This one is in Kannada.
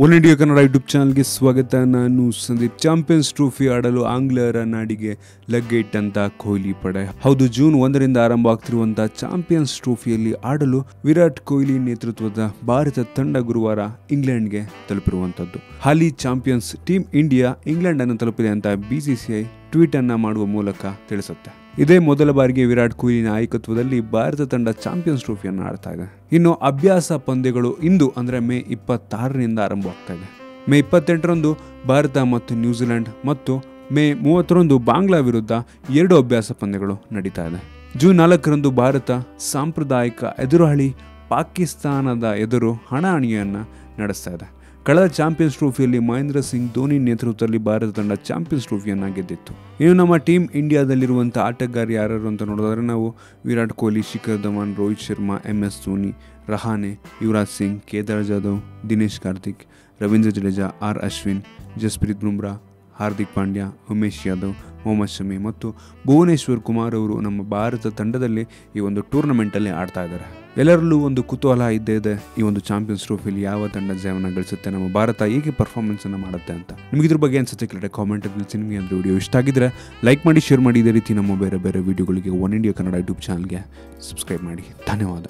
ಒನ್ ಇಂಡಿಯಾ ಕನ್ನಡ ಯೂಟ್ಯೂಬ್ ಚಾನಲ್ಗೆ ಸ್ವಾಗತ. ನಾನು ಸಂದೀಪ್. ಚಾಂಪಿಯನ್ಸ್ ಟ್ರೋಫಿ ಆಡಲು ಆಂಗ್ಲರ ನಾಡಿಗೆ ಲಗ್ಗೆ ಇಟ್ಟಂತ ಕೊಹ್ಲಿ ಪಡೆ. ಹೌದು ಜೂನ್ ಒಂದರಿಂದ ಆರಂಭ ಆಗ್ತಿರುವಂತಹ ಚಾಂಪಿಯನ್ಸ್ ಟ್ರೋಫಿಯಲ್ಲಿ ಆಡಲು ವಿರಾಟ್ ಕೊಹ್ಲಿ ನೇತೃತ್ವದ ಭಾರತ ತಂಡ ಗುರುವಾರ ಇಂಗ್ಲೆಂಡ್ಗೆ ತಲುಪಿರುವಂತದ್ದು. ಹಾಲಿ ಚಾಂಪಿಯನ್ಸ್ ಟೀಮ್ ಇಂಡಿಯಾ ಇಂಗ್ಲೆಂಡ್ ಅನ್ನು ತಲುಪಿದೆ ಅಂತ ಬಿಸಿಸಿಐ ಟ್ವೀಟ್ ಅನ್ನ ಮಾಡುವ ಮೂಲಕ ತಿಳಿಸುತ್ತೆ. ಇದೇ ಮೊದಲ ಬಾರಿಗೆ ವಿರಾಟ್ ಕೊಹ್ಲಿ ನಾಯಕತ್ವದಲ್ಲಿ ಭಾರತ ತಂಡ ಚಾಂಪಿಯನ್ಸ್ ಟ್ರೋಫಿಯನ್ನು ಆಡ್ತಾ ಇದೆ. ಇನ್ನು ಅಭ್ಯಾಸ ಪಂದ್ಯಗಳು ಇಂದು ಅಂದರೆ ಮೇ ಇಪ್ಪತ್ತಾರರಿಂದ ಆರಂಭವಾಗ್ತಾ ಇದೆ. ಮೇ ಇಪ್ಪತ್ತೆಂಟರಂದು ಭಾರತ ಮತ್ತು ನ್ಯೂಜಿಲೆಂಡ್ ಮತ್ತು ಮೇ ಮೂವತ್ತರಂದು ಬಾಂಗ್ಲಾ ವಿರುದ್ಧ ಎರಡು ಅಭ್ಯಾಸ ಪಂದ್ಯಗಳು ನಡೀತಾ ಇದೆ. ಜೂನ್ ನಾಲ್ಕರಂದು ಭಾರತ ಸಾಂಪ್ರದಾಯಿಕ ಎದುರಾಳಿ ಪಾಕಿಸ್ತಾನದ ಎದುರು ಹಣಾಹಣಿಯನ್ನು ನಡೆಸ್ತಾ ಇದೆ. ಕಳೆದ ಚಾಂಪಿಯನ್ಸ್ ಟ್ರೋಫಿಯಲ್ಲಿ ಮಹೇಂದ್ರ ಸಿಂಗ್ ಧೋನಿ ನೇತೃತ್ವದಲ್ಲಿ ಭಾರತ ತಂಡ ಚಾಂಪಿಯನ್ಸ್ ಟ್ರೋಫಿಯನ್ನ ಗೆದ್ದಿತ್ತು ಇನ್ನು ನಮ್ಮ ಟೀಮ್ ಇಂಡಿಯಾದಲ್ಲಿರುವಂಥ ಆಟಗಾರ ಯಾರು ಅಂತ ನೋಡಿದ್ರೆ ನಾವು Virat Kohli, Shikhar Dhawan, Rohit Sharma, M S Dhoni, Rahane, Yuvraj Singh, Kedar Jadhav, Dinesh Karthik, Ravindra Jadeja, R Ashwin, Jasprit Bumrah, Hardik Pandya, Umesh Yadav Mohammed Shami ಮತ್ತು ಭುವನೇಶ್ವರ್ ಕುಮಾರ್ ಅವರು ನಮ್ಮ ಭಾರತ ತಂಡದಲ್ಲಿ ಈ ಒಂದು ಟೂರ್ನಮೆಂಟಲ್ಲಿ ಆಡ್ತಾ ಇದ್ದಾರೆ. ಎಲ್ಲರಲ್ಲೂ ಒಂದು ಕುತೂಹಲ ಇದ್ದೇ ಇದೆ, ಈ ಒಂದು ಚಾಂಪಿಯನ್ಸ್ ಟ್ರೋಫಿಲಿ ಯಾವ ತಂಡ ಜಯವನ್ನು ಗಳಿಸುತ್ತೆ, ನಮ್ಮ ಭಾರತ ಹೇಗೆ ಪರ್ಫಾರ್ಮೆನ್ಸ್ ಅನ್ನು ಮಾಡುತ್ತೆ ಅಂತ. ನಿಮಗೆ ಇದ್ರ ಬಗ್ಗೆ ಅನ್ಸುತ್ತೆ ಕ್ರೀಡೆ ಕಾಮೆಂಟ್ ತಿಳಿಸಿ, ನಿಮಗೆ ಅಂದರೆ ವಿಡಿಯೋ ಇಷ್ಟ ಆಗಿದ್ರೆ ಲೈಕ್ ಮಾಡಿ ಶೇರ್ ಮಾಡಿ, ಇದೇ ರೀತಿ ನಮ್ಮ ಬೇರೆ ಬೇರೆ ವಿಡಿಯೋಗಳಿಗೆ ಒನ್ ಇಂಡಿಯಾ ಕನ್ನಡ ಯೂಟ್ಯೂಬ್ ಚಾನಲ್ಗೆ ಸಬ್ಸ್ಕ್ರೈಬ್ ಮಾಡಿ. ಧನ್ಯವಾದ.